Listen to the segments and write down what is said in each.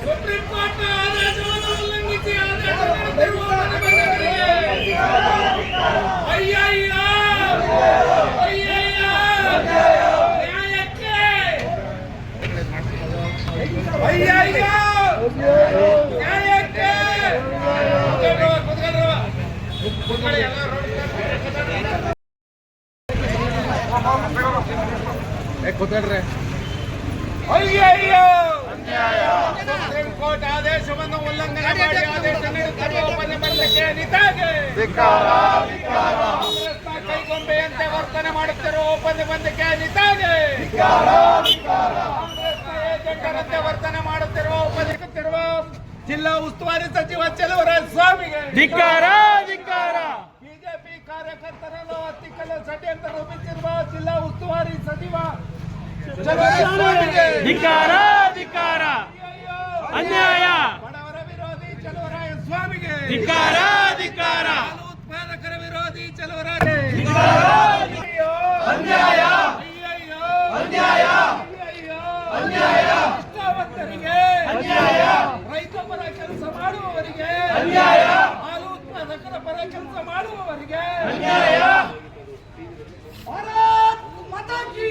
Supreme court ಆದೇಶವನ್ನು ಉಲ್ಲಂಘಿಸಿ ಆದೇಶ ನೀಡುತ್ತಿರುವ ಪ್ರತಿಭಟನೆಗಳಿಗೆ ಅಯ್ಯಯ್ಯೋ ಅಯ್ಯಯ್ಯೋ ನ್ಯಾಯಕ್ಕೆ ಅಯ್ಯಯ್ಯೋ ನ್ಯಾಯಕ್ಕೆ ಕುತ್ಕೊಳ್ರವ್ವ, ಕುತ್ಕೊಳ್ರವ್ವ. ಅಯ್ಯೋ ಕೋರ್ಟ್ ಆದೇಶವನ್ನು ಉಲ್ಲಂಘನೆ ಮಾಡಿ ಆದೇಶ ನೀಡುತ್ತಿರುವ ಪ್ರತಿಬಂಧಕ್ಕೆ ನಿತಾಗೆ ಕೈಗೊಂಬೆಯಂತೆ ವರ್ತನೆ ಮಾಡುತ್ತಿರುವ ಪ್ರತಿಬಂಧಕ್ಕೆ ನಿತಾಗೆ ಏಜೆಂಟರಂತೆ ವರ್ತನೆ ಮಾಡುತ್ತಿರುವ ಉಪನಿಸುತ್ತಿರುವ ಜಿಲ್ಲಾ ಉಸ್ತುವಾರಿ ಸಚಿವ ಚೆಲುವರಾಜ ಸ್ವಾಮಿಗೆ ಧಿಕ್ಕಾರ ಧಿಕ್ಕಾರ. ಕಾರ್ಯಕರ್ತರನ್ನು ಹತ್ತಿಕ್ಕಲ ಷಡ್ಯಂತ್ರ ರೂಪಿಸಿರುವ ಜಿಲ್ಲಾ ಉಸ್ತುವಾರಿ ಸಚಿವ ಚಲುವರಾಜ ಸ್ವಾಮಿಗೆ ಧಿಕ್ಕಾರ ಧಿಕ್ಕಾರ. ಅಯ್ಯಯ್ಯೋ! ಅನ್ಯಾಯ. ಬಡವರ ವಿರೋಧಿ ಚಲುವರಾಯ ಸ್ವಾಮಿಗೆ ಧಿಕ್ಕಾರ.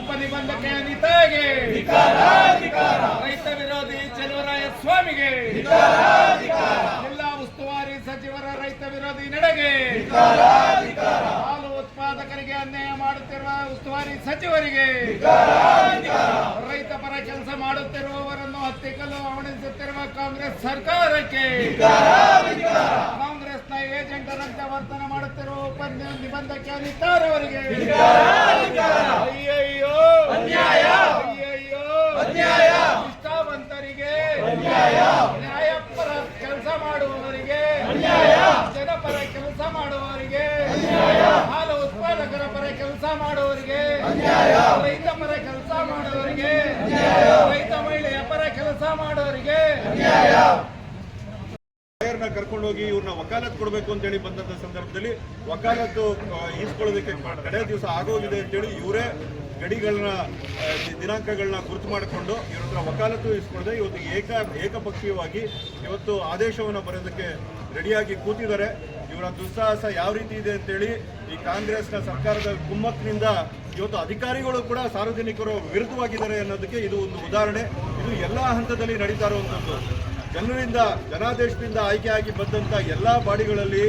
ಉಪನಿಬಂಧಕ್ಕೆ ಅನಿತಾಗೆ ರೈತ ವಿರೋಧಿ ಚಲುವರಾಯ ಸ್ವಾಮಿಗೆ ಜಿಲ್ಲಾ ಉಸ್ತುವಾರಿ ಸಚಿವರ ರೈತ ವಿರೋಧಿ ನಡೆಗೆ ಹಾಲು ಉತ್ಪಾದಕರಿಗೆ ಅನ್ಯಾಯ ಮಾಡುತ್ತಿರುವ ಉಸ್ತುವಾರಿ ಸಚಿವರಿಗೆ ರೈತ ಪರ ಕೆಲಸ ಮಾಡುತ್ತಿರುವವರನ್ನು ಹತ್ತಿಕ್ಕಲು ಅವಣಿಸುತ್ತಿರುವ ಕಾಂಗ್ರೆಸ್ ಸರ್ಕಾರಕ್ಕೆ ಕಾಂಗ್ರೆಸ್ನ ಏಜೆಂಟರಂತೆ ವರ್ತನೆ ಮಾಡುತ್ತಿರುವ ಉಪ ನಿಬಂಧಕ್ಕೆ ಅನಿತಾರವರಿಗೆ ಅಯ್ಯಯ್ಯೋ ಅನ್ಯಾಯ. ಅಯ್ಯಯ್ಯೋ ಅನ್ಯಾಯ ನಿಷ್ಠಾವಂತರಿಗೆ ಅನ್ಯಾಯ ನ್ಯಾಯಪರ ಕೆಲಸ ಮಾಡುವವರಿಗೆ ಅನ್ಯಾಯ ಜನಪರ ಕೆಲಸ ಮಾಡುವವರಿಗೆ ಹಾಲು ಉತ್ಪಾದಕರ ಮಾಡುವವರಿಗೆ ರೈತ ಪರ ಕೆಲಸ ಮಾಡುವವರಿಗೆ ರೈತ ಮಹಿಳೆಯ ಪರ ಕೆಲಸ ಮಾಡುವವರಿಗೆ. ಲಾಯರ್ನ ಕರ್ಕೊಂಡು ಹೋಗಿ ಇವ್ರನ್ನ ವಕಾಲತ್ ಕೊಡಬೇಕು ಅಂತೇಳಿ ಬಂದಂತ ಸಂದರ್ಭದಲ್ಲಿ ವಕಾಲತ್ತು ಈಸ್ಕೊಳ್ಳೋದಕ್ಕೆ ಕಡೆ ದಿವಸ ಆಗೋಗಿದೆ ಅಂತೇಳಿ ಇವರೇ ಗಡಿಗಳನ್ನ ದಿನಾಂಕಗಳನ್ನ ಗುರುತು ಮಾಡಿಕೊಂಡು ಇವ್ರ ಹತ್ರ ವಕಾಲತ್ತು ಇಸ್ಕೊಳ್ಳದೆ ಇವತ್ತು ಏಕ ಏಕಪಕ್ಷೀಯವಾಗಿ ಇವತ್ತು ಆದೇಶವನ್ನು ಬರೋದಕ್ಕೆ ರೆಡಿಯಾಗಿ ಕೂತಿದ್ದಾರೆ. ಇವರ ದುಸ್ಸಾಹಸ ಯಾವ ರೀತಿ ಇದೆ ಅಂತೇಳಿ ಈ ಕಾಂಗ್ರೆಸ್ನ ಸರ್ಕಾರದ ಕುಮ್ಮಕ್ಕಿನಿಂದ ಇವತ್ತು ಅಧಿಕಾರಿಗಳು ಕೂಡ ಸಾರ್ವಜನಿಕರು ವಿರುದ್ಧವಾಗಿದ್ದಾರೆ ಅನ್ನೋದಕ್ಕೆ ಇದು ಒಂದು ಉದಾಹರಣೆ. ಇದು ಎಲ್ಲ ಹಂತದಲ್ಲಿ ನಡೀತಾ ಇರುವಂಥದ್ದು ಜನರಿಂದ, ಜನಾದೇಶದಿಂದ ಆಯ್ಕೆಯಾಗಿ ಬಂದಂಥ ಎಲ್ಲಾ ಬಾಡಿಗಳಲ್ಲಿ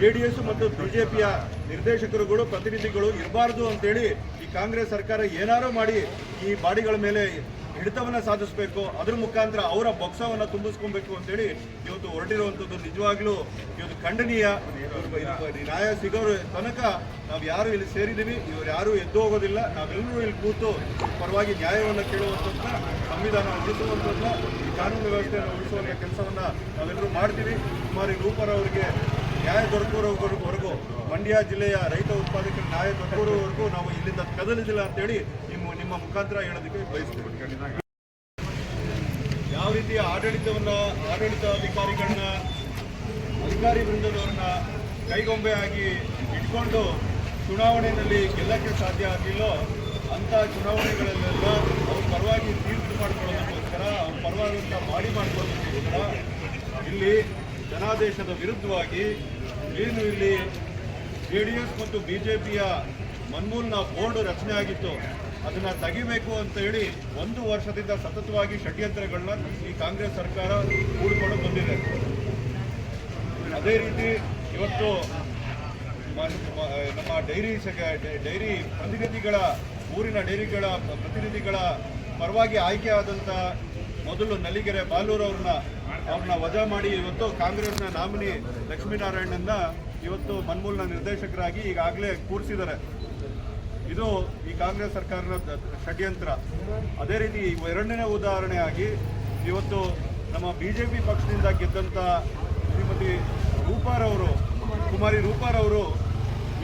ಜೆಡಿಎಸ್ ಮತ್ತು ಬಿಜೆಪಿಯ ನಿರ್ದೇಶಕರುಗಳು, ಪ್ರತಿನಿಧಿಗಳು ಇರಬಾರದು ಅಂತೇಳಿ ಈ ಕಾಂಗ್ರೆಸ್ ಸರ್ಕಾರ ಏನಾರು ಮಾಡಿ ಈ ಬಾಡಿಗಳ ಮೇಲೆ ಹಿಡಿತವನ್ನ ಸಾಧಿಸಬೇಕು, ಅದ್ರ ಮುಖಾಂತರ ಅವರ ಬೊಕ್ಸವನ್ನು ತುಂಬಿಸ್ಕೊಬೇಕು ಅಂತೇಳಿ ಇವತ್ತು ಹೊರಟಿರುವಂಥದ್ದು ನಿಜವಾಗ್ಲೂ ಇವತ್ತು ಖಂಡನೀಯ ನ್ಯಾಯ ಸಿಗೋರು ತನಕ ನಾವು ಯಾರು ಇಲ್ಲಿ ಸೇರಿದ್ದೀವಿ, ಇವ್ರು ಯಾರು ಎದ್ದು ಹೋಗೋದಿಲ್ಲ, ನಾವೆಲ್ಲರೂ ಇಲ್ಲಿ ಕೂತು ಪರವಾಗಿ ನ್ಯಾಯವನ್ನು ಕೇಳುವಂಥದ್ದನ್ನ ಸಂವಿಧಾನ ಉಳಿಸುವಂಥದ್ದನ್ನ ಕಾನೂನು ವ್ಯವಸ್ಥೆಯನ್ನು ಉಳಿಸುವಂಥ ಕೆಲಸವನ್ನ ನಾವೆಲ್ಲರೂ ಮಾಡ್ತೀವಿ. ಕುಮಾರಿ ರೂಪರ್ ಅವರಿಗೆ ನ್ಯಾಯ ದೊರಕುವವರೆಗೂ ಮಂಡ್ಯ ಜಿಲ್ಲೆಯ ರೈತ ಉತ್ಪಾದಕರ ನ್ಯಾಯ ದೊರಕುವವರೆಗೂ ನಾವು ಇಲ್ಲಿಂದ ಕದಲಿದಿಲ್ಲ ಅಂತೇಳಿ ನಿಮ್ಮ ನಿಮ್ಮ ಮುಖಾಂತರ ಹೇಳೋದಕ್ಕೆ ಬಯಸ್ತೀವಿ ಯಾವ ರೀತಿಯ ಆಡಳಿತವನ್ನ ಆಡಳಿತಾಧಿಕಾರಿಗಳನ್ನ, ಅಧಿಕಾರಿ ವೃಂದದವ್ರನ್ನ ಕೈಗೊಂಬೆಯಾಗಿ ಇಟ್ಕೊಂಡು ಚುನಾವಣೆಯಲ್ಲಿ ಗೆಲ್ಲಕ್ಕೆ ಸಾಧ್ಯ ಆಗಿಲ್ಲೋ ಅಂಥ ಚುನಾವಣೆಗಳಲ್ಲೆಲ್ಲ ಅವ್ರ ಪರವಾಗಿ ತೀರ್ಪು ಮಾಡ್ಕೊಳ್ಳೋದಕ್ಕೋಸ್ಕರ, ಅವ್ರ ಪರವಾಗಿ ಮಾಡಿ ಮಾಡ್ಕೊಳ್ಳೋದಕ್ಕೋಸ್ಕರ ಇಲ್ಲಿ ಜನಾದೇಶದ ವಿರುದ್ಧವಾಗಿ ಏನು ಇಲ್ಲಿ ಜೆ ಡಿ ಎಸ್ ಮತ್ತು ಬಿ ಜೆ ಪಿಯ ಮನ್ಮೂಲ್ನ ಬೋರ್ಡ್ ರಚನೆ ಆಗಿತ್ತು, ಅದನ್ನ ತೆಗಿಬೇಕು ಅಂತ ಹೇಳಿ ಒಂದು ವರ್ಷದಿಂದ ಸತತವಾಗಿ ಷಡ್ಯಂತ್ರಗಳನ್ನ ಈ ಕಾಂಗ್ರೆಸ್ ಸರ್ಕಾರ ಹೂಡಿಕೊಂಡು ಬಂದಿದೆ. ಅದೇ ರೀತಿ ಇವತ್ತು ನಮ್ಮ ಡೈರಿ ಡೈರಿ ಪ್ರತಿನಿಧಿಗಳ, ಊರಿನ ಡೈರಿಗಳ ಪ್ರತಿನಿಧಿಗಳ ಪರವಾಗಿ ಆಯ್ಕೆ ಆದಂಥ ಮೊದಲು ನಲಿಗೆರೆ ಬಾಲೂರ್ ಅವ್ರನ್ನ ಅವ್ರನ್ನ ವಜಾ ಮಾಡಿ ಇವತ್ತು ಕಾಂಗ್ರೆಸ್ನ ನಾಮಿನಿ ಲಕ್ಷ್ಮೀನಾರಾಯಣನ್ನ ಇವತ್ತು ಮನ್ಮೂಲ್ನ ನಿರ್ದೇಶಕರಾಗಿ ಈಗಾಗಲೇ ಕೂರಿಸಿದ್ದಾರೆ. ಇದು ಈ ಕಾಂಗ್ರೆಸ್ ಸರ್ಕಾರದ ಷಡ್ಯಂತ್ರ. ಅದೇ ರೀತಿ ಎರಡನೇ ಉದಾಹರಣೆಯಾಗಿ ಇವತ್ತು ನಮ್ಮ ಬಿಜೆಪಿ ಪಕ್ಷದಿಂದ ಗೆದ್ದಂಥ ಶ್ರೀಮತಿ ರೂಪಾರವರು ಕುಮಾರಿ ರೂಪಾರವರು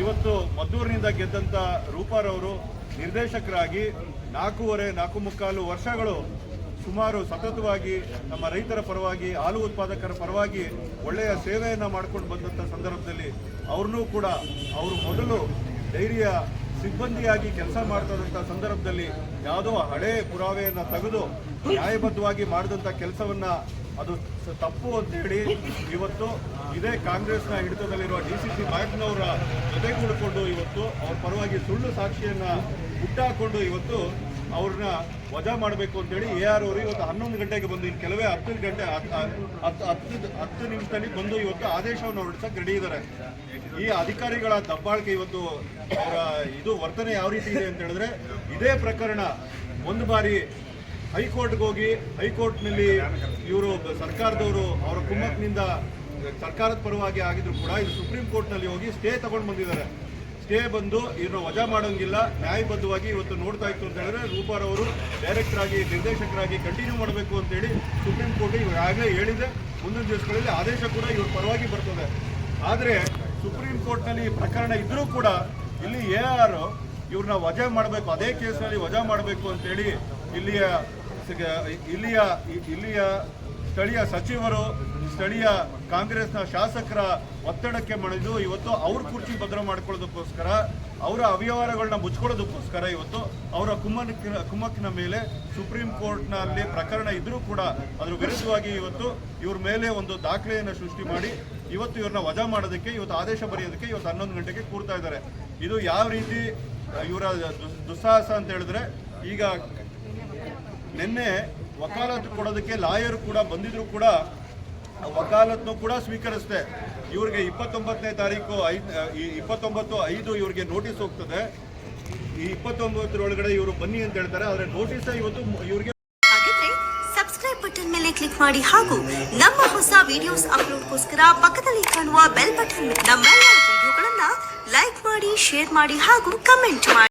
ಇವತ್ತು ಮದ್ದೂರಿನಿಂದ ಗೆದ್ದಂಥ ರೂಪಾರವರು ನಿರ್ದೇಶಕರಾಗಿ ನಾಲ್ಕೂವರೆ, ನಾಲ್ಕು ಮುಕ್ಕಾಲು ವರ್ಷಗಳು ಸುಮಾರು ಸತತವಾಗಿ ನಮ್ಮ ರೈತರ ಪರವಾಗಿ, ಹಾಲು ಉತ್ಪಾದಕರ ಪರವಾಗಿ ಒಳ್ಳೆಯ ಸೇವೆಯನ್ನು ಮಾಡ್ಕೊಂಡು ಬಂದಂಥ ಸಂದರ್ಭದಲ್ಲಿ ಅವ್ರನ್ನೂ ಕೂಡ ಅವರು ಮೊದಲು ಡೈರಿಯ ಸಿಬ್ಬಂದಿಯಾಗಿ ಕೆಲಸ ಮಾಡ್ತಾ ಸಂದರ್ಭದಲ್ಲಿ ಯಾವುದೋ ಹಳೆ ಪುರಾವೆಯನ್ನು ತೆಗೆದು ನ್ಯಾಯಬದ್ಧವಾಗಿ ಮಾಡಿದಂಥ ಕೆಲಸವನ್ನು ಅದು ತಪ್ಪು ಅಂತ ಹೇಳಿ ಇವತ್ತು ಇದೇ ಕಾಂಗ್ರೆಸ್ನ ಹಿಡಿತದಲ್ಲಿರುವ ಡಿ ಸಿ ಸಿ ನಾಯಕನವರ ಇವತ್ತು ಅವ್ರ ಪರವಾಗಿ ಸುಳ್ಳು ಸಾಕ್ಷಿಯನ್ನು ಹುಟ್ಟಾಕೊಂಡು ಇವತ್ತು ಅವ್ರನ್ನ ವಜಾ ಮಾಡಬೇಕು ಅಂತೇಳಿ ಎ ಆರ್ ಅವರು ಇವತ್ತು ಹನ್ನೊಂದು ಗಂಟೆಗೆ ಬಂದು, ಇನ್ನು ಕೆಲವೇ ಹತ್ತು ಗಂಟೆ, ಹತ್ತು ಹತ್ತು ಹತ್ತು ನಿಮಿಷದಲ್ಲಿ ಬಂದು ಇವತ್ತು ಆದೇಶವನ್ನು ಹೊರಡಿಸಕ್ಕೆ ರೆಡಿ ಇದ್ದಾರೆ. ಈ ಅಧಿಕಾರಿಗಳ ದಬ್ಬಾಳಿಕೆ ಇವತ್ತು ಅವರ ಇದು ವರ್ತನೆ ಯಾವ ರೀತಿ ಇದೆ ಅಂತ ಹೇಳಿದ್ರೆ, ಇದೇ ಪ್ರಕರಣ ಒಂದು ಬಾರಿ ಹೈಕೋರ್ಟ್ಗೆ ಹೋಗಿ, ಹೈಕೋರ್ಟ್ನಲ್ಲಿ ಇವರು ಸರ್ಕಾರದವರು ಅವರ ಕುಮ್ಮಕ್ಕಿನಿಂದ ಸರ್ಕಾರದ ಪರವಾಗಿ ಆಗಿದ್ರು ಕೂಡ ಇದು ಸುಪ್ರೀಂ ಕೋರ್ಟ್ನಲ್ಲಿ ಹೋಗಿ ಸ್ಟೇ ತಗೊಂಡು ಬಂದಿದ್ದಾರೆ. ಸ್ಟೇ ಬಂದು ಇವರು ವಜಾ ಮಾಡೋಂಗಿಲ್ಲ, ನ್ಯಾಯಬದ್ಧವಾಗಿ ಇವತ್ತು ನೋಡ್ತಾ ಇತ್ತು ಅಂತ ಹೇಳಿದ್ರೆ ರೂಪಾರ್ ಅವರು ಡೈರೆಕ್ಟರ್ ಆಗಿ ನಿರ್ದೇಶಕರಾಗಿ ಕಂಟಿನ್ಯೂ ಮಾಡಬೇಕು ಅಂತೇಳಿ ಸುಪ್ರೀಂ ಕೋರ್ಟ್ ಈಗಾಗಲೇ ಹೇಳಿದೆ. ಮುಂದಿನ ದಿವಸಗಳಲ್ಲಿ ಆದೇಶ ಕೂಡ ಇವ್ರ ಪರವಾಗಿ ಬರ್ತದೆ. ಆದರೆ ಸುಪ್ರೀಂ ಕೋರ್ಟ್ನಲ್ಲಿ ಪ್ರಕರಣ ಇದ್ರೂ ಕೂಡ ಇಲ್ಲಿ ಎ ಆರ್ ಇವ್ರನ್ನ ವಜಾ ಮಾಡಬೇಕು, ಅದೇ ಕೇಸ್ನಲ್ಲಿ ವಜಾ ಮಾಡಬೇಕು ಅಂತೇಳಿ ಇಲ್ಲಿಯ ಇಲ್ಲಿಯ ಇಲ್ಲಿಯ ಸ್ಥಳೀಯ ಸಚಿವರು, ಸ್ಥಳೀಯ ಕಾಂಗ್ರೆಸ್ನ ಶಾಸಕರ ಒತ್ತಡಕ್ಕೆ ಮಣಿದು ಇವತ್ತು ಅವ್ರ ಕುರ್ಚಿ ಭದ್ರ ಮಾಡ್ಕೊಳ್ಳೋದಕ್ಕೋಸ್ಕರ, ಅವರ ಅವ್ಯವಹಾರಗಳನ್ನ ಮುಚ್ಕೊಳ್ಳೋದಕ್ಕೋಸ್ಕರ ಇವತ್ತು ಅವರ ಕುಮ್ಮಕ್ಕಿನ ಕುಮ್ಮಕ್ಕಿನ ಮೇಲೆ ಸುಪ್ರೀಂ ಕೋರ್ಟ್ನಲ್ಲಿ ಪ್ರಕರಣ ಇದ್ರೂ ಕೂಡ ಅದ್ರ ವಿರುದ್ಧವಾಗಿ ಇವತ್ತು ಇವ್ರ ಮೇಲೆ ಒಂದು ದಾಖಲೆಯನ್ನು ಸೃಷ್ಟಿ ಮಾಡಿ, ಇವತ್ತು ಇವ್ರನ್ನ ವಜಾ ಮಾಡೋದಕ್ಕೆ, ಇವತ್ತು ಆದೇಶ ಬರೆಯೋದಕ್ಕೆ ಇವತ್ತು ಹನ್ನೊಂದು ಗಂಟೆಗೆ ಕೂರ್ತಾ ಇದ್ದಾರೆ. ಇದು ಯಾವ ರೀತಿ, ಇವರ ದುಸ್- ದುಸ್ಸಾಹಸ ಅಂತ ಹೇಳಿದ್ರೆ ಈಗ ನಿನ್ನೆ ವಕಾಲತ್ತು ಕೊಡೋದಕ್ಕೆ ಲಾಯರ್ ಕೂಡ ಬಂದಿದ್ರು ಕೂಡ, ವಕಾಲತ್ನು ಕೂಡ ಸ್ವೀಕರಿಸಿದೆ. ಇವ್ರಿಗೆ ಇಪ್ಪತ್ತೊಂಬತ್ತನೇ ತಾರೀಕು ಐದು ಇಪ್ಪತ್ತೊಂಬತ್ತು ಐದು ಇವ್ರಿಗೆ ನೋಟಿಸ್ ಹೋಗ್ತದೆ. ಈ ಇಪ್ಪತ್ತೊಂಬತ್ತರೊಳಗಡೆ ಇವರು ಬನ್ನಿ ಅಂತ ಹೇಳ್ತಾರೆ, ಆದರೆ ನೋಟಿಸ್ ಇವತ್ತು ಇವ್ರಿಗೆ ಸಬ್ಸ್ಕ್ರೈಬ್ ಬಟನ್ ಮೇಲೆ ಕ್ಲಿಕ್ ಮಾಡಿ ಹಾಗೂ ನಮ್ಮ ಹೊಸ ವಿಡಿಯೋಸ್ ಅಪ್ಲೋಡ್ಗೋಸ್ಕರ ಪಕ್ಕದಲ್ಲಿ ಕಾಣುವ ಬೆಲ್ ಬಟನ್ ನಮ್ಮೆಲ್ಲ ವಿಡಿಯೋಗಳನ್ನ ಲೈಕ್ ಮಾಡಿ ಶೇರ್ ಮಾಡಿ ಹಾಗೂ ಕಮೆಂಟ್ ಮಾಡಿ.